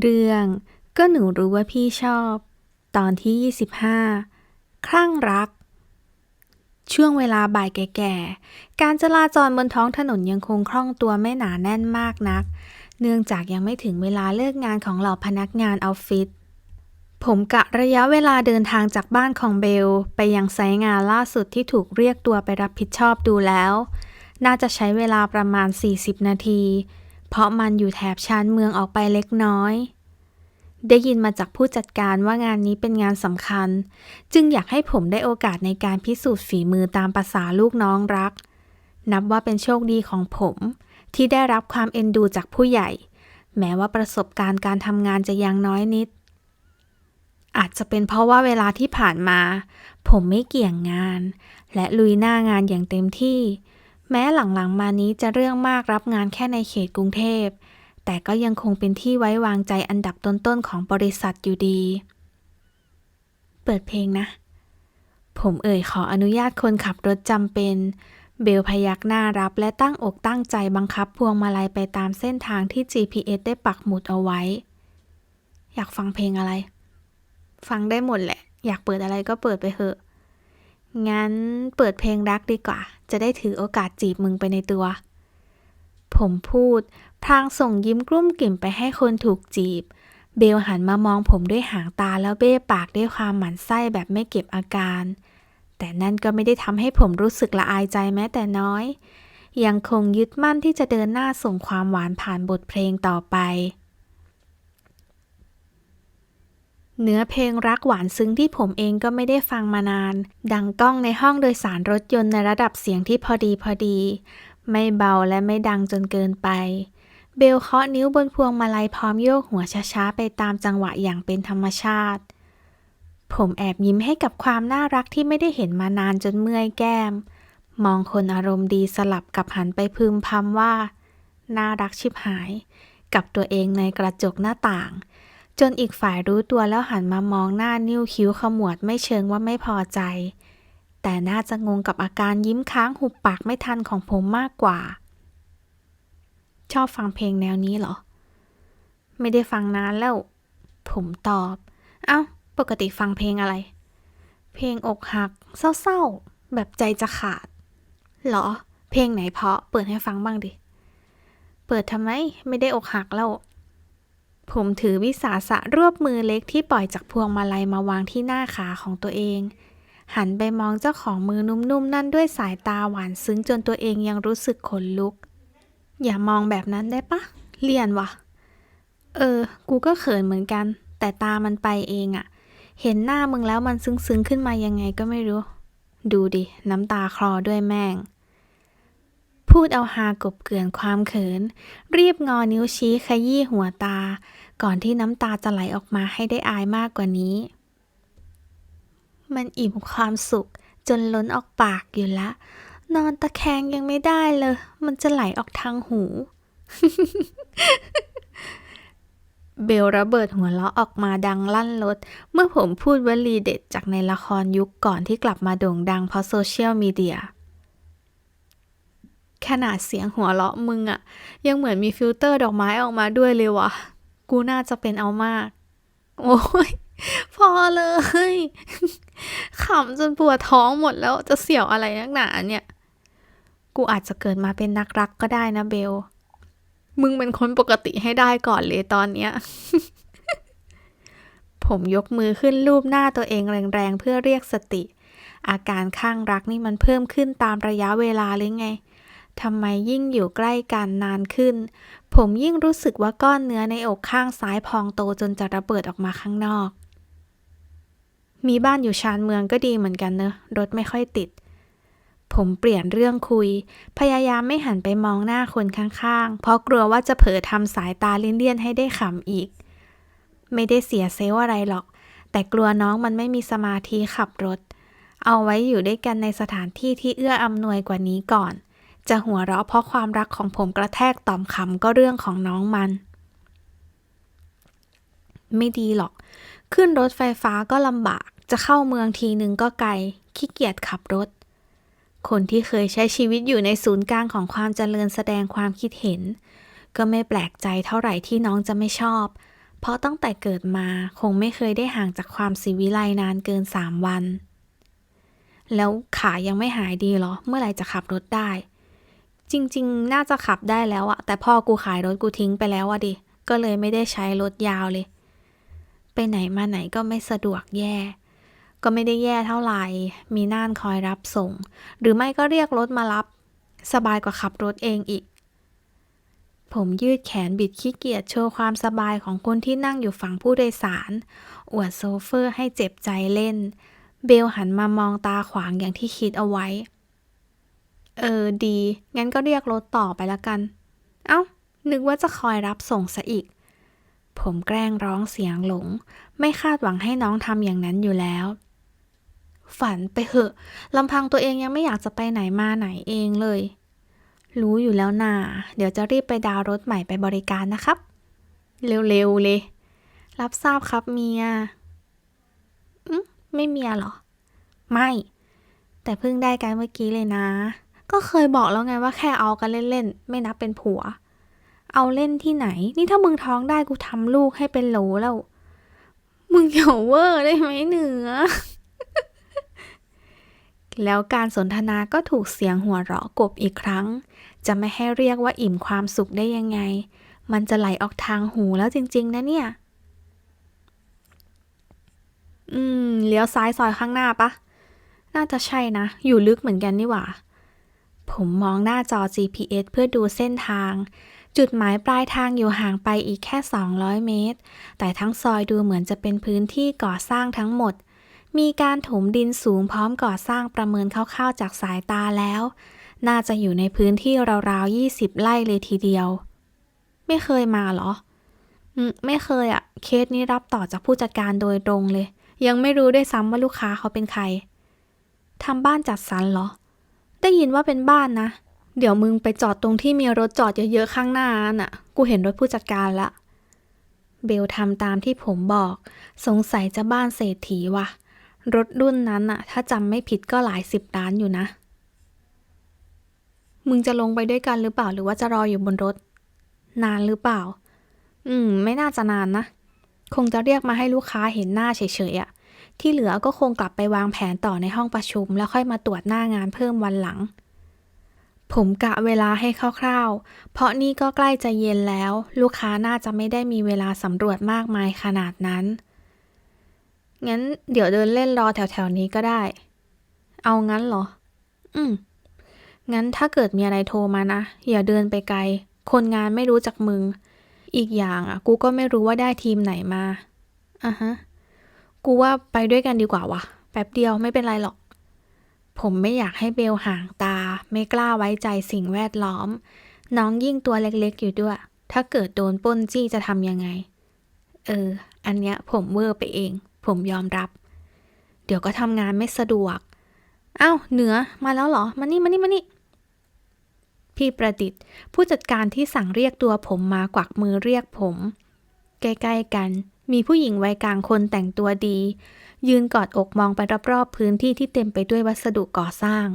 เรื่องก็หนูรู้ว่าพี่ชอบ ตอนที่ 25 คลั่งรัก ช่วงเวลาบ่ายแก่ๆ การจราจรบนท้องถนนยังคงคล่องตัวไม่หนาแน่นมากนัก เนื่องจากยังไม่ถึงเวลาเลิกงานของเหล่าพนักงานออฟฟิศผมกะระยะเวลาเดินทางจากบ้านของเบล ไปยังไซต์งานล่าสุดที่ถูกเรียกตัวไปรับผิดชอบดูแล้ว น่าจะใช้เวลาประมาณ 40 นาที เพราะมันอยู่แถบชานเมืองออกไปเล็กน้อย ได้ยินมาจากผู้จัดการว่างานนี้เป็นงานสำคัญ จึงอยากให้ผมได้โอกาสในการพิสูจน์ฝีมือตามภาษาลูกน้องรัก นับว่าเป็นโชคดีของผม ที่ได้รับความเอ็นดูจากผู้ใหญ่ แม้ว่าประสบการณ์การทำงานจะยังน้อยนิด อาจจะเป็นเพราะว่าเวลาที่ผ่านมา ผมไม่เกี่ยงงาน และลุยหน้างานอย่างเต็มที่ แม้หลังๆมานี้จะเรื่องมากรับงานแค่ในเขตกรุงเทพ แต่ก็ยังคงเป็นที่ไว้วางใจอันดับต้นๆของบริษัทอยู่ดี เปิดเพลงนะ ผมเอ่ยขออนุญาตคนขับรถจำเป็น เบลพยักหน้ารับและตั้งอกตั้งใจบังคับพวงมาลัยไปตามเส้นทางที่ GPS ได้ปักหมุดเอาไว้ อยากฟังเพลงอะไร ฟังได้หมดแหละ อยากเปิดอะไรก็เปิดไปเถอะ งั้นเปิดเพลงรักดีกว่า จะได้ถือโอกาสจีบมึงไปในตัว ผมพูดพลางส่งยิ้มกลุ้มกลิ่มไปให้คนถูกจีบ เบลหันมามองผมด้วยหางตาแล้วเบ้ปากด้วยความหมันไส้แบบไม่เก็บอาการ แต่นั่นก็ไม่ได้ทำให้ผมรู้สึกละอายใจแม้แต่น้อย ยังคงยึดมั่นที่จะเดินหน้าส่งความหวานผ่านบทเพลงต่อไป เนื้อเพลงรักหวานซึ้งที่ผมเองก็ไม่ได้ฟังมานาน ดังก้องในห้องโดยสารรถยนต์ในระดับเสียงที่พอดีพอดี ไม่เบาและไม่ดังจนเกินไป เบลเคาะนิ้วบนพวงมาลัยพร้อมโยกหัวช้าๆไปตามจังหวะอย่างเป็นธรรมชาติ ผมแอบยิ้มให้กับความน่ารักที่ไม่ได้เห็นมานานจนเมื่อยแก้ม มองคนอารมณ์ดีสลับกับหันไปพึมพำว่า น่ารักชิบหาย กับตัวเองในกระจกหน้าต่าง จนอีกฝ่ายรู้ตัวแล้วหันมามองหน้านิ้วคิ้วขมวดไม่เชิงว่าไม่พอใจ แต่น่าจะงงกับอาการยิ้มค้างหุบปากไม่ทันของผมมากกว่า ชอบฟังเพลงแนวนี้เหรอ ไม่ได้ฟังนานแล้ว ผมตอบ เอ้า ปกติฟังเพลงอะไร เพลงอกหัก เศร้าๆ แบบใจจะขาด เหรอ เพลงไหนเพาะ เปิดให้ฟังบ้างดิ เปิดทำไม ไม่ได้อกหักแล้ว ผมถือวิสาสะรวบมือเล็กที่ปล่อยจากพวงมาลัยมาวางที่หน้าขาของตัวเอง หันไปมองเจ้าของมือนุ่มๆนั่นด้วยสายตาหวานซึ้งจนตัวเองยังรู้สึกขนลุก อย่ามองแบบนั้นได้ปะเลียนวะเออ กูก็เขินเหมือนกัน แต่ตามันไปเองอะเห็นหน้ามึงแล้วมันซึ้งๆขึ้นมายังไงก็ไม่รู้ ดูดิ น้ำตาคลอด้วยแม่ง พูดเอาฮากบเกลื่อนความเขิน รีบงอนิ้วชี้ขยี้หัวตา ก่อนที่น้ำตาจะไหลออกมาให้ได้อายมากกว่านี้ มันอิ่มความสุข จนล้นออกปากอยู่ละ นอนตะแคงยังไม่ได้เลย มันจะไหลออกทางหู เบลระเบิดหัวเราะออกมาดังลั่นรถ เมื่อผมพูดวลีเด็ดจากในละครยุคก่อนที่กลับมาโด่งดังเพราะโซเชียลมีเดีย ขนาดเสียงหัวเราะมึงอะยังเหมือนมีฟิลเตอร์ดอกไม้ออกมาด้วยเลยวะกูน่าจะเป็นเอามาก โอ้ยพอเลยขำจนปวดท้องหมดแล้วจะเสี่ยวอะไรนักหนาเนี่ย กูอาจจะเกิดมาเป็นนักรักก็ได้นะเบล มึงเป็นคนปกติให้ได้ก่อนเลยตอนเนี้ย ผมยกมือขึ้นรูปหน้าตัวเองแรงๆ เพื่อเรียกสติ อาการข้างรักนี่มันเพิ่มขึ้นตามระยะเวลาหรือไง ทำไมยิ่งอยู่ใกล้กันนานขึ้น ผมยิ่งรู้สึกว่าก้อนเนื้อในอกข้างซ้ายพองโตจนจะระเบิดออกมาข้างนอก มีบ้านอยู่ชานเมืองก็ดีเหมือนกันเนอะรถไม่ค่อยติด ผมเปลี่ยนเรื่องคุย พยายามไม่หันไปมองหน้าคนข้างๆ เพราะกลัวว่าจะเผลอทำสายตาเลี่ยนๆให้ได้ขำอีก ไม่ได้เสียเซลอะไรหรอก แต่กลัวน้องมันไม่มีสมาธิขับรถ เอาไว้อยู่ด้วยกันในสถานที่ที่เอื้ออำนวยกว่านี้ก่อน จะหัวเราะเพราะความรักของผมกระแทกต่อมขำก็เรื่องของน้องมัน ไม่ดีหรอก ขึ้นรถไฟฟ้าก็ลำบาก จะเข้าเมืองทีนึงก็ไกล ขี้เกียจขับรถ คนที่เคยใช้ชีวิตอยู่ในศูนย์กลางของความเจริญแสดงความคิดเห็น ก็ไม่แปลกใจเท่าไหร่ที่น้องจะไม่ชอบ เพราะตั้งแต่เกิดมาคงไม่เคยได้ห่างจากความสิวิไลนานเกินสามวันแล้วขายังไม่หายดีเหรอ เมื่อไหร่จะขับรถได้ จริง ๆ น่าจะขับได้แล้วอะแต่พ่อกูขายรถกูทิ้งไปแล้วอะดิ ก็เลยไม่ได้ใช้รถยาวเลย ไปไหนมาไหนก็ไม่สะดวกแย่ ก็ไม่ได้แย่เท่าไหร่ มีน่านคอยรับส่ง หรือไม่ก็เรียกรถมารับ สบายกว่าขับรถเองอีก ผมยืดแขนบิดขี้เกียจโชว์ความสบายของคนที่นั่งอยู่ฝั่งผู้โดยสาร อวดโซเฟอร์ให้เจ็บใจเล่น เบลหันมามองตาขวางอย่างที่คิดเอาไว้ เออดี งั้นก็เรียกรถต่อไปละกัน เอ้า นึกว่าจะคอยรับส่งซะอีก ผมแกล้งร้องเสียงหลง ไม่คาดหวังให้น้องทำอย่างนั้นอยู่แล้ว ฝันไปเหอะลำพังตัวเองยังไม่อยากจะไปไหนมาไหนเองเลย รู้อยู่แล้วนาเดี๋ยวจะรีบไปดาวรถใหม่ไปบริการนะครับ เร็วๆเลย รับทราบครับเมียอืมไม่เมียเหรอ ไม่ แต่เพิ่งได้กันเมื่อกี้เลยนะ ก็เคยบอกแล้วไงว่าแค่เอากันเล่นๆ ไม่นับเป็นผัว เอาเล่นที่ไหน นี่ถ้ามึงท้องได้กูทำลูกให้เป็นโหลแล้ว มึงอย่าเวอร์ได้ไหมเหนือ แล้วการสนทนาก็ถูกเสียงหัวเราะกบอีกครั้ง จะไม่ให้เรียกว่าอิ่มความสุขได้ยังไง มันจะไหลออกทางหูแล้วจริง ๆ นะเนี่ย อืม เลี้ยวซ้ายซอยข้างหน้าปะ น่าจะใช่นะ อยู่ลึกเหมือนกันนี่หว่า ผมมองหน้าจอ GPS เพื่อดูเส้นทาง จุดหมายปลายทางอยู่ห่างไปอีกแค่ 200 เมตร แต่ทั้งซอยดูเหมือนจะเป็นพื้นที่ก่อสร้างทั้งหมด มีการถมดินสูงพร้อมก่อสร้างประเมินคร่าวๆจากสายตาแล้ว น่าจะอยู่ในพื้นที่ราวๆ 20 ไร่เลยทีเดียว ไม่เคยมาเหรออืมไม่เคยอะเคสนี้รับต่อจากผู้จัดการโดยตรงเลย ยังไม่รู้ด้วยซ้ำว่าลูกค้าเขาเป็นใครทำบ้านจัดสรรเหรอ ได้ยินว่าเป็นบ้านนะ เดี๋ยวมึงไปจอดตรงที่มีรถจอดเยอะๆข้างหน้าน่ะ กูเห็นรถผู้จัดการละ เบลทำตามที่ผมบอก สงสัยจะบ้านเศรษฐีว่ะ รถรุ่นนั้นน่ะ ถ้าจำไม่ผิดก็หลายสิบล้านอยู่นะ มึงจะลงไปด้วยกันหรือเปล่าหรือว่าจะรออยู่บนรถ นานหรือเปล่า อืม ไม่น่าจะนานนะ คงจะเรียกมาให้ลูกค้าเห็นหน้าเฉยๆอะ ที่เหลือก็คงกลับไปวางแผนต่อในห้องประชุม แล้วค่อยมาตรวจหน้างานเพิ่มวันหลัง ผมกะเวลาให้คร่าวๆ เพราะนี่ก็ใกล้จะเย็นแล้ว ลูกค้าน่าจะไม่ได้มีเวลาสำรวจมากมายขนาดนั้น งั้นเดี๋ยวเดินเล่นรอแถวๆนี้ก็ได้ เอางั้นเหรอ อืม งั้นถ้าเกิดมีอะไรโทรมานะ อย่าเดินไปไกล คนงานไม่รู้จักมึง อีกอย่างอะ กูก็ไม่รู้ว่าได้ทีมไหนมาอะฮะ กูว่าไปด้วยกันดีกว่าวะแป๊บเดียวไม่เป็นไรหรอก ผมไม่อยากให้เบลห่างตา ไม่กล้าไว้ใจสิ่งแวดล้อม น้องยิ่งตัวเล็กๆอยู่ด้วย ถ้าเกิดโดนป้นจี้จะทำยังไง เออ อันเนี้ยผมเวอร์ไปเอง ผมยอมรับ เดี๋ยวก็ทำงานไม่สะดวกอ้าวเหนือมาแล้วเหรอ มานี่มานี่มานี่ พี่ประดิษฐ์ ผู้จัดการที่สั่งเรียกตัวผมมากวักมือเรียกผม ใกล้ๆกัน มีผู้หญิงวัยกลางคนแต่งตัวดี ยืนกอดอกมองไปรอบๆพื้นที่ที่เต็มไปด้วยวัสดุก่อสร้าง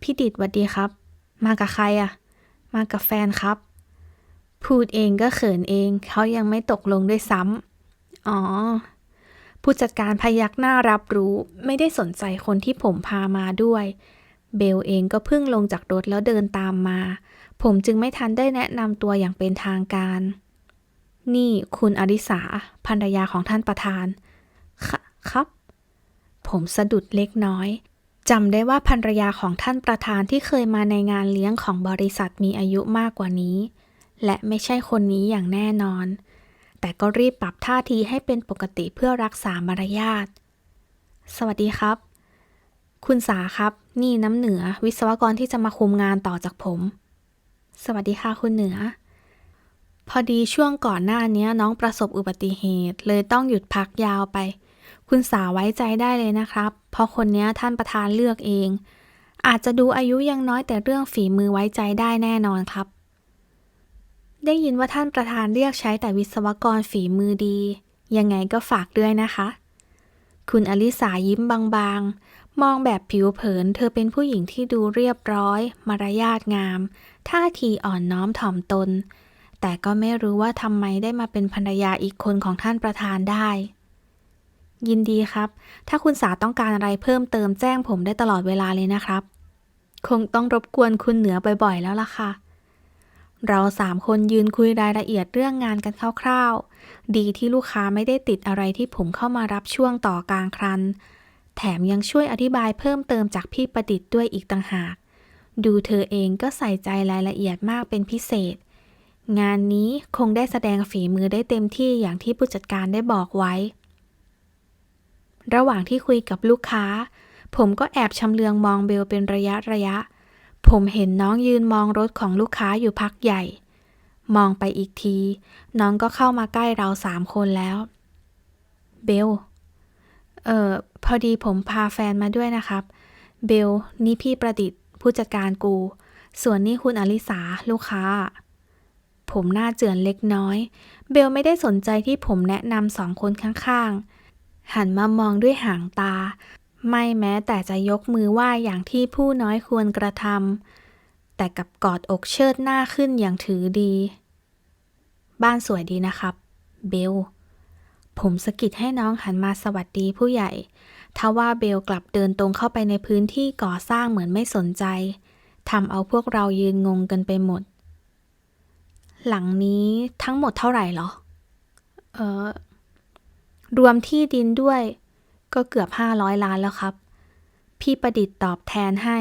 พี่ดิดวัดดีครับ มากับใครอะมากับแฟนครับ พูดเองก็เขินเอง เขายังไม่ตกลงด้วยซ้ำอ๋อ ผู้จัดการพยักหน้ารับรู้ไม่ได้สนใจคนที่ผมพามาด้วย เบลเองก็เพิ่งลงจากรถแล้วเดินตามมา ผมจึงไม่ทันได้แนะนำตัวอย่างเป็นทางการ นี่คุณอริสาภรรยาของท่านประธานค่ะครับ ผมสะดุดเล็กน้อยจำได้ว่าภรรยาของท่านประธานที่เคยมาในงานเลี้ยงของบริษัทมีอายุมากกว่านี้ และไม่ใช่คนนี้อย่างแน่นอน แต่ก็รีบปรับท่าทีให้เป็นปกติเพื่อรักษามารยาท สวัสดีครับ คุณสาครับ นี่น้ำเหนือ วิศวกรที่จะมาคุมงานต่อจากผม สวัสดีค่ะคุณเหนือ พอดีช่วงก่อนหน้านี้น้องประสบอุบัติเหตุ เลยต้องหยุดพักยาวไป คุณสาไว้ใจได้เลยนะครับ เพราะคนนี้ท่านประธานเลือกเอง อาจจะดูอายุยังน้อยแต่เรื่องฝีมือไว้ใจได้แน่นอนครับ ได้ยินว่าท่านประธานเรียกใช้แต่วิศวกรฝีมือดี ยังไงก็ฝากด้วยนะคะ คุณอลิสายิ้มบางๆ มองแบบผิวเผิน เธอเป็นผู้หญิงที่ดูเรียบร้อย มารยาทงาม ท่าทีอ่อนน้อมถ่อมตน แต่ก็ไม่รู้ว่าทำไมได้มาเป็นภรรยาอีกคนของท่านประธานได้ ยินดีครับ ถ้าคุณสาต้องการอะไรเพิ่มเติมแจ้งผมได้ตลอดเวลาเลยนะครับ คงต้องรบกวนคุณเหนือบ่อยๆแล้วล่ะค่ะ เราสามคนยืนคุยรายละเอียดเรื่องงานกันคร่าวๆ ดีที่ลูกค้าไม่ได้ติดอะไรที่ผมเข้ามารับช่วงต่อกลางครัน แถมยังช่วยอธิบายเพิ่มเติมจากพี่ประดิษฐ์ด้วยอีกต่างหาก ดูเธอเองก็ใส่ใจรายละเอียดมากเป็นพิเศษ งานนี้คงได้แสดงฝีมือได้เต็มที่อย่างที่ผู้จัดการได้บอกไว้ ระหว่างที่คุยกับลูกค้า ผมก็แอบชำเลืองมองเบลเป็นระยะระยะ ผมเห็นน้องยืนมองรถของลูกค้าอยู่พักใหญ่ มองไปอีกที น้องก็เข้ามาใกล้เราสามคนแล้ว เบล เอ่อ พอดีผมพาแฟนมาด้วยนะครับ เบล นี่พี่ประดิษฐ์ ผู้จัดการกู ส่วนนี่คุณอลิสาลูกค้า ผมหน้าเจือนเล็กน้อย เบลไม่ได้สนใจที่ผมแนะนำสองคนข้างๆ หันมามองด้วยหางตา ไม่แม้แต่จะยกมือไหว้อย่างที่ผู้น้อยควรกระทำแต่กับกอดอกเชิดหน้าขึ้นอย่างถือดี บ้านสวยดีนะครับ เบล ผมสะกิดให้น้องหันมาสวัสดีผู้ใหญ่ทว่าเบลกลับเดินตรงเข้าไปในพื้นที่ก่อสร้างเหมือนไม่สนใจทำเอาพวกเรายืนงงกันไปหมด หลังนี้ทั้งหมดเท่าไหร่เหรอ เออรวมที่ดินด้วย ก็เกือบห้าร้อยล้านแล้วครับ พี่ประดิษฐ์ตอบแทนให้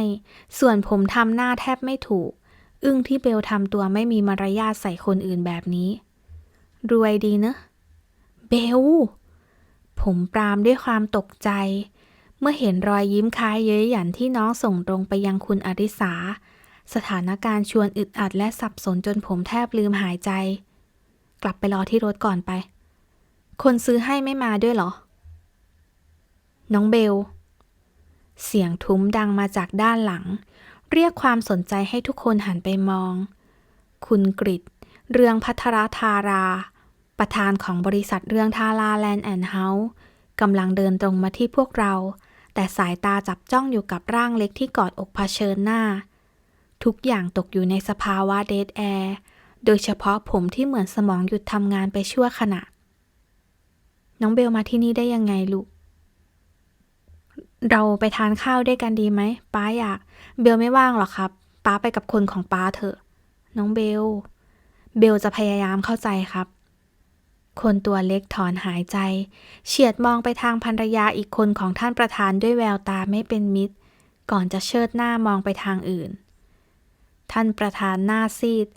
ส่วนผมทำหน้าแทบไม่ถูก อึ้งที่เบลทำตัวไม่มีมารยาทใส่คนอื่นแบบนี้ รวยดีเนอะ เบล ผมปรามด้วยความตกใจ เมื่อเห็นรอยยิ้มคล้ายเย้ยหยันที่น้องส่งตรงไปยังคุณอริสา สถานการณ์ชวนอึดอัดและสับสนจนผมแทบลืมหายใจ กลับไปรอที่รถก่อนไป คนซื้อให้ไม่มาด้วยเหรอ น้องเบล เสียงทุ้มดังมาจากด้านหลัง เรียกความสนใจให้ทุกคนหันไปมอง คุณกริตเรืองพัทรธารา ประธานของบริษัทเรื่องทาราแลนด์แอนด์เฮาส์กำลังเดินตรงมาที่พวกเรา แต่สายตาจับจ้องอยู่กับร่างเล็กที่กอดอกเผชิญหน้า ทุกอย่างตกอยู่ในสภาวะเดดแอร์โดยเฉพาะผมที่เหมือนสมองหยุดทำงานไปชั่วขณะ น้องเบลมาที่นี่ได้ยังไงลูก เราไปทานข้าวด้วยกันดีไหม ป้าอยาก เบลไม่ว่างหรอกครับ ป้าไปกับคนของป้าเถอะ น้องเบล เบลจะพยายามเข้าใจครับ คนตัวเล็กถอนหายใจ เฉียดมองไปทางภรรยาอีกคนของท่านประธานด้วยแววตาไม่เป็นมิตร ก่อนจะเชิดหน้ามองไปทางอื่น ท่านประธานหน้าซีด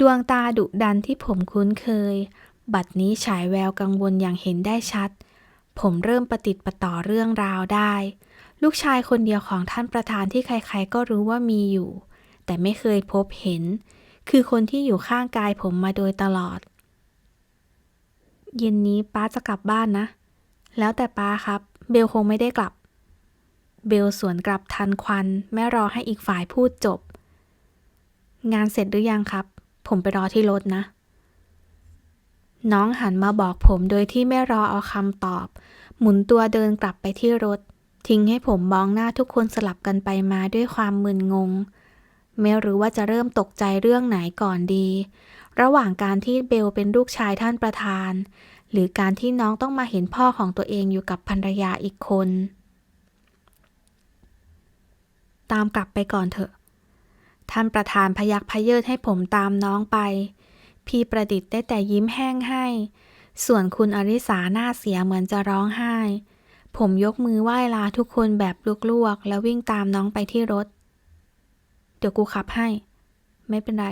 ดวงตาดุดันที่ผมคุ้นเคย บัดนี้ฉายแววกังวลอย่างเห็นได้ชัด ผมเริ่มประติดประต่อเรื่องราวได้ ลูกชายคนเดียวของท่านประธานที่ใครๆก็รู้ว่ามีอยู่ แต่ไม่เคยพบเห็น คือคนที่อยู่ข้างกายผมมาโดยตลอด เย็นนี้ป้าจะกลับบ้านนะ แล้วแต่ป้าครับ เบลคงไม่ได้กลับ เบลสวนกลับทันควันแม่รอให้อีกฝ่ายพูดจบ งานเสร็จหรือยังครับ ผมไปรอที่รถนะ น้องหันมาบอกผมโดยที่ไม่รอเอาคำตอบ หมุนตัวเดินกลับไปที่รถ ทิ้งให้ผมมองหน้าทุกคนสลับกันไปมาด้วยความมึนงง ไม่รู้ว่าจะเริ่มตกใจเรื่องไหนก่อนดี ระหว่างการที่เบลเป็นลูกชายท่านประธาน หรือการที่น้องต้องมาเห็นพ่อของตัวเองอยู่กับภรรยาอีกคน ตามกลับไปก่อนเถอะ ท่านประธานพยักพเยิดให้ผมตามน้องไป พี่ประดิษฐ์ได้แต่ยิ้มแห้งให้ ส่วนคุณอริสาหน้าเสียเหมือนจะร้องไห้ ผมยกมือไหว้ลาทุกคนแบบลวกๆ แล้ววิ่งตามน้องไปที่รถ เดี๋ยวกูขับให้ ไม่เป็นไร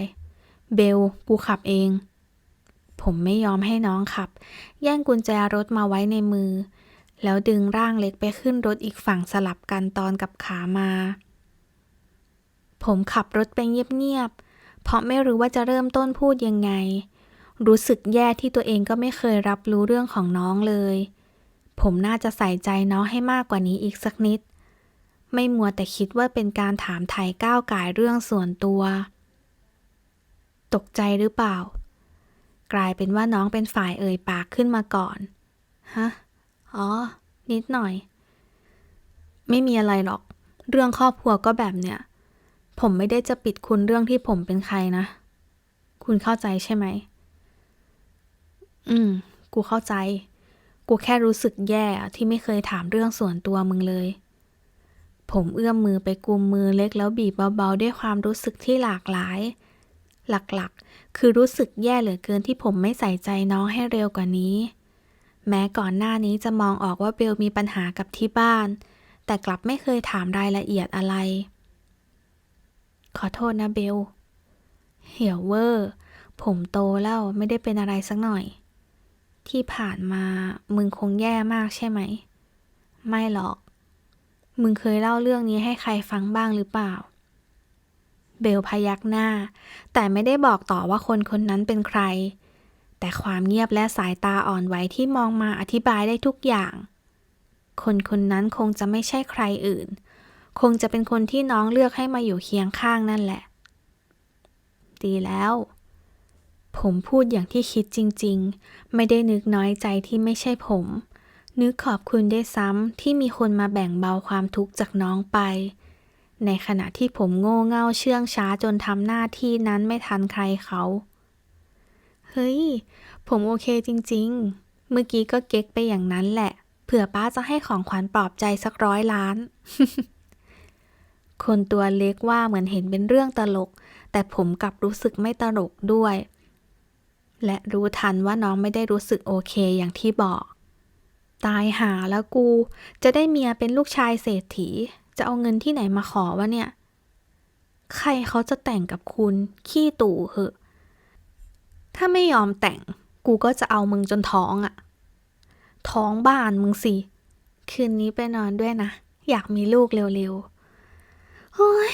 เบล กูขับเอง ผมไม่ยอมให้น้องขับ แย่งกุญแจรถมาไว้ในมือ แล้วดึงร่างเล็กไปขึ้นรถอีกฝั่งสลับกันตอนกับขามา ผมขับรถไปเงียบๆ เพราะไม่รู้ว่าจะเริ่มต้นพูดยังไง รู้สึกแย่ที่ตัวเองก็ไม่เคยรับรู้เรื่องของน้องเลย ผมน่าจะใส่ใจน้องให้มากกว่านี้อีกสักนิด ไม่มัวแต่คิดว่าเป็นการถามไถ่ก้าวก่ายเรื่องส่วนตัว ตกใจหรือเปล่า กลายเป็นว่าน้องเป็นฝ่ายเอ่ยปากขึ้นมาก่อน ฮะ อ๋อ นิดหน่อย ไม่มีอะไรหรอก เรื่องครอบครัวก็แบบเนี้ย ผมไม่ได้จะปิดคุณเรื่องที่ผมเป็นใครนะ คุณเข้าใจใช่ไหม อืม กูเข้าใจ กูแค่รู้สึกแย่ที่ไม่เคยถามเรื่องส่วนตัวมึงเลย ผมเอื้อมมือไปกุมมือเล็กแล้วบีบเบาๆ ด้วยความรู้สึกที่หลากหลาย หลักๆ คือรู้สึกแย่เหลือเกินที่ผมไม่ใส่ใจน้องให้เร็วกว่านี้ แม้ก่อนหน้านี้จะมองออกว่าเบลมีปัญหากับที่บ้าน แต่กลับไม่เคยถามรายละเอียดอะไร ขอโทษนะเบล เหี่ยวเวอร์ ผมโตแล้วไม่ได้เป็นอะไรสักหน่อย ที่ผ่านมามึงคงแย่มากใช่ไหม ไม่หรอก มึงเคยเล่าเรื่องนี้ให้ใครฟังบ้างหรือเปล่า เบลพยักหน้า แต่ไม่ได้บอกต่อว่าคนคนนั้นเป็นใคร แต่ความเงียบและสายตาอ่อนไหวที่มองมาอธิบายได้ทุกอย่าง คนคนนั้นคงจะไม่ใช่ใครอื่น คงจะเป็นคนที่น้องเลือกให้มาอยู่เคียงข้างนั่นแหละ ดีแล้ว ผมพูดอย่างที่คิดจริง ๆ ไม่ได้นึกน้อยใจที่ไม่ใช่ผม นึกขอบคุณได้ซ้ำที่มีคนมาแบ่งเบาความทุกข์จากน้องไป ในขณะที่ผมโง่เง่าเชื่องช้าจนทำหน้าที่นั้นไม่ทันใครเขา เฮ้ย ผมโอเคจริง ๆ เมื่อกี้ก็เก๊กไปอย่างนั้นแหละ เผื่อป้าจะให้ของขวัญปลอบใจสักร้อยล้าน คนตัวเล็กว่าเหมือนเห็นเป็นเรื่องตลก แต่ผมกลับรู้สึกไม่ตลกด้วย และรู้ทันว่าน้องไม่ได้รู้สึกโอเคอย่างที่บอก ตายหาแล้วกู จะได้เมียเป็นลูกชายเศรษฐี จะเอาเงินที่ไหนมาขอวะเนี่ย ใครเขาจะแต่งกับคุณ ขี้ตู่เหอะ ถ้าไม่ยอมแต่ง กูก็จะเอามึงจนท้องอะท้องบ้านมึงสิ คืนนี้ไปนอนด้วยนะ อยากมีลูกเร็วๆ โอ้ย